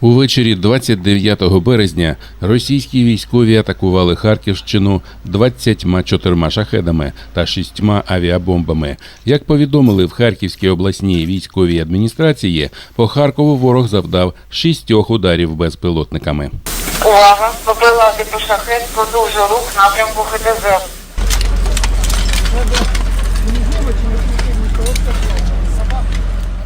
Увечері 29 березня російські військові атакували Харківщину 24 шахедами та 6 авіабомбами. Як повідомили в Харківській обласній військовій адміністрації, по Харкову ворог завдав шістьох ударів безпілотниками. Увага! ППЛА типу шахет продовжує рух напрямку ХТЗ.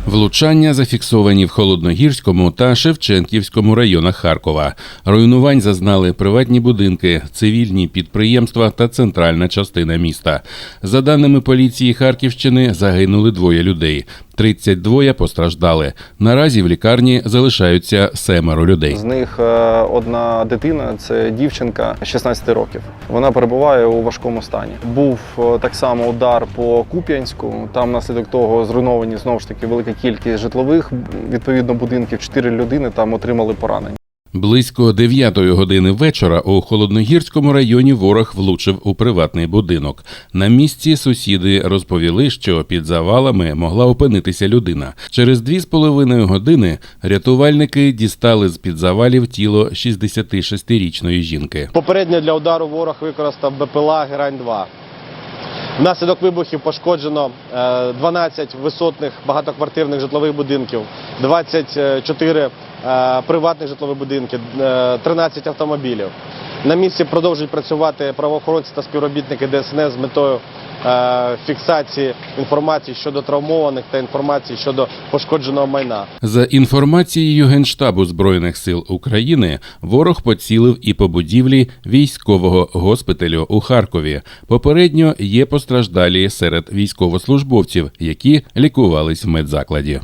Влучання зафіксовані в Холодногірському та Шевченківському районах Харкова. Руйнувань зазнали приватні будинки, цивільні підприємства та центральна частина міста. За даними поліції Харківщини, загинули двоє людей. 32 постраждали. Наразі в лікарні залишаються семеро людей. З них е, одна дитина це дівчинка 16 років. Вона перебуває у важкому стані. Був е, так само удар по Куп'янську. Там внаслідок того зруйновані знову ж таки велика кількість житлових відповідно будинків. Чотири людини там отримали поранення. Близько 9 години вечора у Холодногірському районі ворог влучив у приватний будинок. На місці сусіди розповіли, що під завалами могла опинитися людина. Через дві з половиною години рятувальники дістали з під завалів тіло 66-річної жінки. Попередньо для удару ворог використав БПЛА Герань-2. Внаслідок вибухів пошкоджено е, 12 висотних багатоквартирних житлових будинків, 24 е, приватних житлових будинки, е, 13 автомобілів. На місці продовжують працювати правоохоронці та співробітники ДСНС з метою е, фіксації інформації щодо травмованих та інформації щодо пошкодженого майна. За інформацією Генштабу Збройних сил України, ворог поцілив і по будівлі військового госпіталю у Харкові. Попередньо є постраждалі серед військовослужбовців, які лікувались в медзакладі.